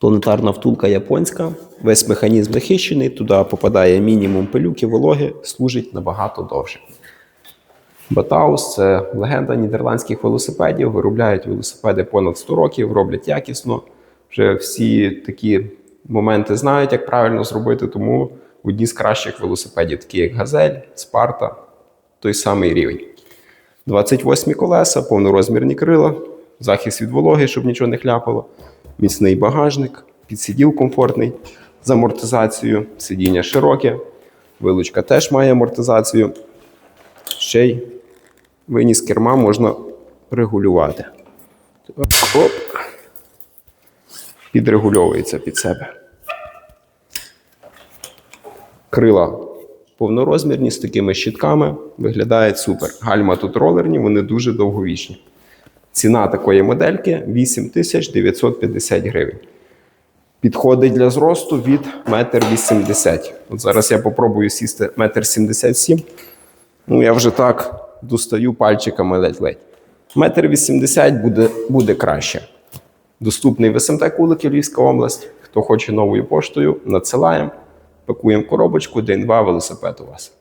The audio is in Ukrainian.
Планетарна втулка японська, весь механізм захищений, туди попадає мінімум пилюки, вологи, служить набагато довше. Батаус це легенда нідерландських велосипедів. Виробляють велосипеди понад 100 років, роблять якісно. Вже всі такі моменти знають, як правильно зробити, тому одні з кращих велосипедів, такі як Газель, Спарта, той самий рівень. 28 колеса, повнорозмірні крила, захист від вологи, щоб нічого не хляпало, міцний багажник, підсиділ комфортний з амортизацією, сидіння широке, вилучка теж має амортизацію. Ще й виніс керма можна регулювати. Оп. Підрегульовується під себе. Крила повнорозмірні з такими щитками. Виглядають супер. Гальма тут ролерні, вони дуже довговічні. Ціна такої модельки 8950 гривень. Підходить для зросту від 1,80 м. От зараз я попробую сісти 1,77 м. Ну, я вже так достаю пальчиками ледь-ледь. Метр вісімдесят буде, буде краще. Доступний в СМТ Кулики Львівська область. Хто хоче новою поштою, надсилаємо, пакуємо коробочку, день-два велосипед у вас.